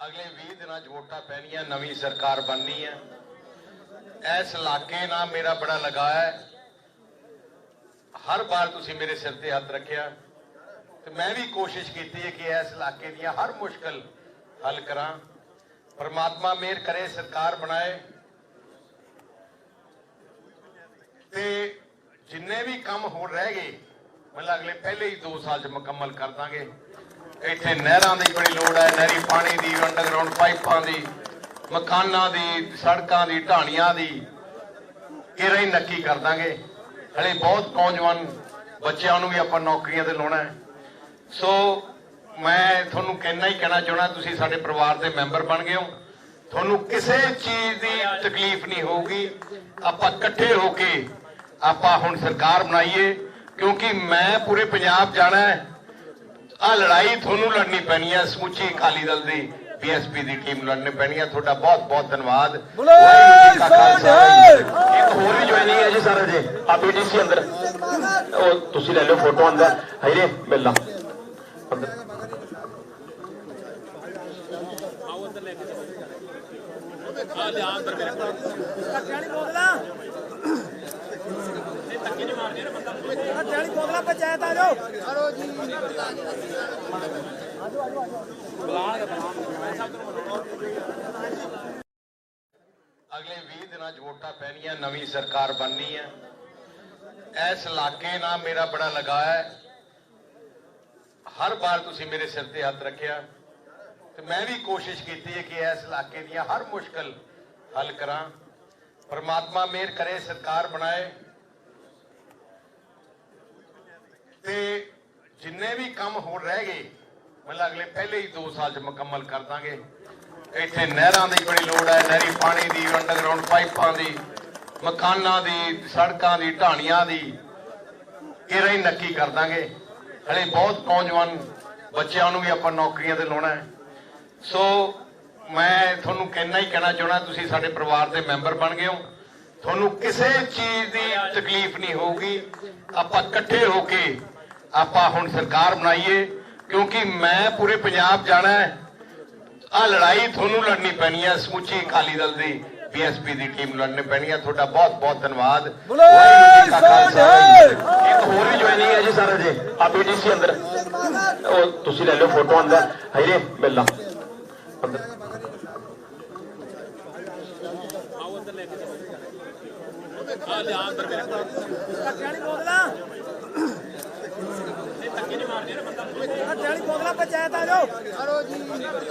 ਅਗਲੇ 20 ਦਿਨਾਂ 'ਚ ਵੋਟਾਂ ਪੈਣੀਆਂ ਨਵੀਂ ਸਰਕਾਰ ਬਣਨੀ ਹੈ ਇਸ ਇਲਾਕੇ ਨਾਲ ਮੇਰਾ ਬੜਾ ਲਗਾਅ ਹੈ ਹਰ ਵਾਰ ਤੁਸੀਂ ਮੇਰੇ ਸਿਰ ਤੇ ਹੱਥ ਰੱਖਿਆ ਤੇ ਮੈਂ ਵੀ ਕੋਸ਼ਿਸ਼ ਕੀਤੀ ਹੈ ਕਿ ਇਸ ਇਲਾਕੇ ਦੀਆਂ ਹਰ ਮੁਸ਼ਕਲ ਹੱਲ ਕਰਾਂ ਪਰਮਾਤਮਾ ਮਿਹਰ ਕਰੇ ਸਰਕਾਰ ਬਣਾਏ ਤੇ ਜਿੰਨੇ ਵੀ ਕੰਮ ਹੋਰ ਰਹਿ ਗਏ ਮਤਲਬ ਅਗਲੇ ਪਹਿਲੇ ਹੀ 2 ਸਾਲ 'ਚ ਮੁਕੰਮਲ ਕਰ ਦਾਂਗੇ ਇੱਥੇ ਨਹਿਰਾਂ ਦੀ ਬੜੀ ਲੋੜ ਹੈ, ਨਹਿਰੀ ਪਾਣੀ ਦੀ ਅੰਡਰਗਰਾਉਂਡ ਪਾਈਪਾਂ ਦੀ, ਮਕਾਨਾਂ ਦੀ, ਸੜਕਾਂ ਦੀ, ਢਾਣੀਆਂ ਦੀ। ਇਹ ਹੀ ਨੱਕੀ ਕਰ ਦਾਂਗੇ। ਹਲੇ ਬਹੁਤ ਨੌਜਵਾਨ ਬੱਚਿਆਂ ਨੂੰ ਵੀ ਆਪਾਂ ਨੌਕਰੀਆਂ ਤੇ ਲਾਉਣਾ ਹੈ। ਸੋ ਮੈਂ ਤੁਹਾਨੂੰ ਕਹਿਣਾ ਹੀ ਕਹਿਣਾ ਚਾਹਣਾ ਤੁਸੀਂ ਸਾਡੇ ਪਰਿਵਾਰ ਦੇ ਮੈਂਬਰ ਬਣ ਗਏ ਹੋ। ਤੁਹਾਨੂੰ ਕਿਸੇ ਚੀਜ਼ ਦੀ ਤਕਲੀਫ ਨਹੀਂ ਹੋਊਗੀ। ਆਪਾਂ ਇਕੱਠੇ ਹੋ ਕੇ ਆਪਾਂ ਹੁਣ ਸਰਕਾਰ ਬਣਾਈਏ, ਕਿਉਂਕਿ ਮੈਂ ਪੂਰੇ ਪੰਜਾਬ ਜਾਣਾ ਹੈ। ਆ ਲੜਾਈ ਤੁਹਾਨੂੰ ਲੜਨੀ ਪੈਣੀ ਹੈ ਸਮੁੱਚੀ ਅਕਾਲੀ ਦਲ ਦੀ ਬੀਐਸਪੀ ਦੀ ਟੀਮ ਲੜਨੀ ਪੈਣੀ ਹੈ ਤੁਹਾਡਾ ਬਹੁਤ ਬਹੁਤ ਧੰਨਵਾਦ। ਕਾ ਕੀ। ਇੱਕ ਹੋਰ ਵੀ ਜੁਆਇਨਿੰਗ ਹੈ ਜੀ ਸਰ ਜੀ। ਆ ਬੀਡੀਸੀ ਅੰਦਰ। ਉਹ ਤੁਸੀਂ ਲੈ ਲਓ ਫੋਟੋ ਅੰਦਰ। ਹਾਈਰੇ ਮਿਲਣਾ ਅੰਦਰ। ਕੱਟਿਆਲੀ ਬੋਤਲਾਂ ਕੱਟਿਆਲੀ ਬੋਤਲਾਂ ਪੰਚਾਇਤ ਆ ਜਾਓ ਅਗਲੇ 20 ਦਿਨਾਂ 'ਚ ਵੋਟਾਂ ਪੈਣੀਆਂ, ਨਵੀਂ ਸਰਕਾਰ ਬਣਨੀ ਹੈ ਇਸ ਇਲਾਕੇ ਨਾਲ ਮੇਰਾ ਬੜਾ ਲਗਾਅ ਹੈ। ਹਰ ਵਾਰ ਤੁਸੀਂ ਮੇਰੇ ਸਿਰ ਤੇ ਹੱਥ ਰੱਖਿਆ। ਤੇ ਮੈਂ ਵੀ ਕੋਸ਼ਿਸ਼ ਕੀਤੀ ਹੈ ਕਿ ਇਸ ਇਲਾਕੇ ਦੀਆਂ ਹਰ ਮੁਸ਼ਕਲ ਹੱਲ ਕਰਾਂ। ਪਰਮਾਤਮਾ ਮਿਹਰ ਕਰੇ, ਸਰਕਾਰ ਬਣਾਏ ਤੇ ਜਿੰਨੇ ਵੀ ਕੰਮ ਹੋਰ ਰਹਿ ਗਏ, ਮਤਲਬ ਅਗਲੇ ਪਹਿਲੇ ਹੀ 2 ਸਾਲ 'ਚ ਮੁਕੰਮਲ ਕਰ ਦਾਂਗੇ। ਇੱਥੇ ਨਹਿਰਾਂ ਦੀ ਬੜੀ ਲੋੜ ਹੈ, ਨਹਿਰੀ ਪਾਣੀ ਦੀ ਅੰਡਰਗਰਾਉਂਡ ਪਾਈਪਾਂ ਦੀ, ਮਕਾਨਾਂ ਦੀ, ਸੜਕਾਂ ਦੀ, ਢਾਣੀਆਂ ਦੀ। ਕਿਹੜਾ ਹੀ ਨੱਕੀ ਕਰ ਦਾਂਗੇ। ਹਲੇ ਬਹੁਤ ਨੌਜਵਾਨ ਬੱਚਿਆਂ ਨੂੰ ਵੀ ਆਪਾਂ ਨੌਕਰੀਆਂ ਤੇ ਲਾਉਣਾ ਹੈ। ਸੋ ਮੈਂ ਤੁਹਾਨੂੰ ਕਹਿਣਾ ਹੀ ਕਹਿਣਾ ਚਾਹਣਾ ਤੁਸੀਂ ਸਾਡੇ ਪਰਿਵਾਰ ਦੇ ਮੈਂਬਰ ਬਣ ਗਏ ਹੋ। ਤੁਹਾਨੂੰ ਕਿਸੇ ਚੀਜ਼ ਦੀ ਤਕਲੀਫ ਨਹੀਂ ਹੋਊਗੀ। ਆਪਾਂ ਇਕੱਠੇ ਹੋ ਕੇ ਆਪਾਂ ਹੁਣ ਸਰਕਾਰ ਬਣਾਈਏ ਕਿਉਂਕਿ ਮੈਂ ਪੂਰੇ ਪੰਜਾਬ ਜਾਣਾ ਹੈ। ਆ ਲੜਾਈ ਤੁਹਾਨੂੰ ਲੜਨੀ ਪੈਣੀ ਹੈ ਸਮੁੱਚੀ ਅਕਾਲੀ ਦਲ ਦੀ ਬੀਐਸਪੀ ਦੀ ਟੀਮ ਲੜਨੀ ਪੈਣੀ ਹੈ। ਤੁਹਾਡਾ ਬਹੁਤ ਬਹੁਤ ਧੰਨਵਾਦ। ਬੋਲੇ ਕਾ ਕੀ। ਇੱਕ ਹੋਰ ਵੀ ਜੁਆਇਨਿੰਗ ਹੈ ਜੀ ਸਰ ਜੀ। ਆ ਬੀਡੀਸੀ ਅੰਦਰ। ਉਹ ਤੁਸੀਂ ਲੈ ਲਓ ਫੋਟੋ ਅੰਦਰ। ਹਾਈਰੇ ਮਿਲਣਾ ਅੰਦਰ। ਕੱਟਿਆਲੀ ਬੋਤਲਾਂ ਕੱਟਿਆਲੀ ਬੋਤਲਾਂ ਪੰਚਾਇਤ ਆ ਜਾਓ।